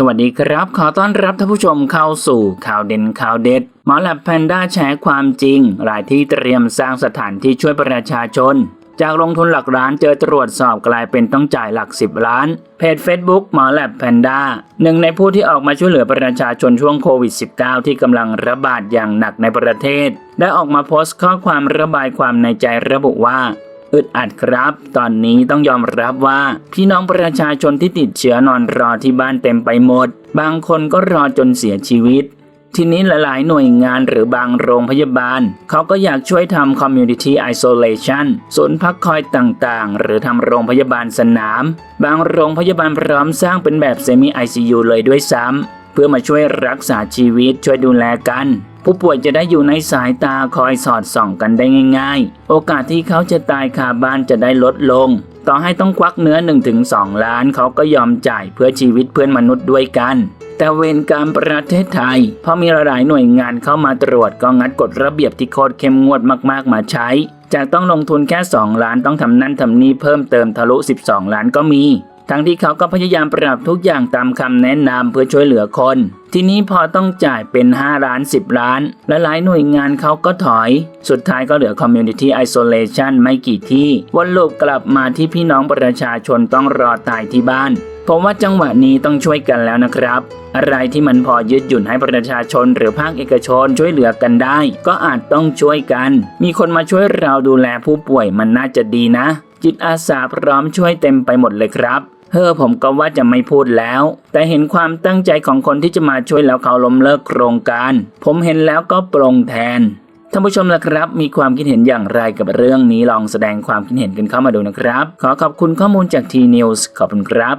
สวัสดีครับ ขอต้อนรับท่านผู้ชมเข้าสู่ข่าวเด่นข่าวเด็ดหมอแลบแพนด้าแฉความจริง รายที่เตรียมสร้างสถานที่ช่วยประชาชน จากลงทุนหลักล้านเจอตรวจสอบกลายเป็นต้องจ่ายหลักสิบล้าน เพจ Facebook หมอแลบแพนด้าหนึ่งในผู้ที่ออกมาช่วยเหลือประชาชนช่วงโควิด -19 ที่กำลังระบาดอย่างหนักในประเทศ ได้ออกมาโพสต์ข้อความระบายความในใจระบุว่า อึดอัดครับ ตอนนี้ต้องยอมรับว่าพี่น้องประชาชนที่ติดเชื้อนอนรอที่บ้านเต็มไปหมด บางคนก็รอจนเสียชีวิต ทีนี้หลาย ๆ หน่วยงานหรือบางโรงพยาบาล เขาก็อยากช่วยทำ community isolation ศูนย์พักคอยต่าง ๆ หรือทำโรงพยาบาลสนาม บางโรงพยาบาลพร้อมสร้างเป็นแบบ semi ICU เลยด้วยซ้ำเพื่อมาช่วยรักษาชีวิตช่วยดูแลกันผู้ป่วยจะได้อยู่ในสายตาคอยสอดส่องกันได้ง่ายๆ โอกาสที่เขาจะตายคาบ้านจะได้ลดลง ต่อให้ต้องควักเนื้อ 1-2 ล้านเขาก็ยอมจ่ายเพื่อชีวิตเพื่อนมนุษย์ด้วยกัน แต่เวรกรรมประเทศไทยพอมีหลายหน่วยงานเข้ามาตรวจก็งัดกฎระเบียบที่โคตรเข้มงวดมากๆมาใช้จากต้องลงทุนแค่ 2 ล้านต้องทำนั่นทำนี่เพิ่มเติมทะลุ 12 ล้านก็มี ทั้งที่เขาก็พยายามปรับทุกอย่างตามคำแนะนำเพื่อช่วยเหลือคน ทีนี้พอต้องจ่ายเป็น 5 ล้าน 10 ล้าน และหลายหน่วยงานเขาก็ถอย สุดท้ายก็เหลือ Community Isolation ไม่กี่ที่วนลูปกลับมาที่พี่น้องประชาชนต้องรอตายที่บ้านผมว่าจังหวะนี้ต้องช่วยกันแล้วนะครับ อะไรที่มันพอยืดหยุ่นให้ประชาชนหรือภาคเอกชนช่วยเหลือกันได้ ก็อาจต้องช่วยกัน มีคนมาช่วยเราดูแลผู้ป่วยมันน่าจะดีนะ จิตอาสาพร้อมช่วยเต็มไปหมดเลยครับ เฮ้อผมก็ว่าจะไม่พูดแล้ว แต่เห็นความตั้งใจของคนที่จะมาช่วยแล้วเขาล้มเลิกโครงการ ผมเห็นแล้วก็ปรงแทนท่านผู้ชมล่ะครับ มีความคิดเห็นอย่างไรกับเรื่องนี้ลองแสดงความคิดเห็นกันเข้ามาดูนะครับ ขอขอบคุณข้อมูลจากทีนิวส์ขอบคุณครับ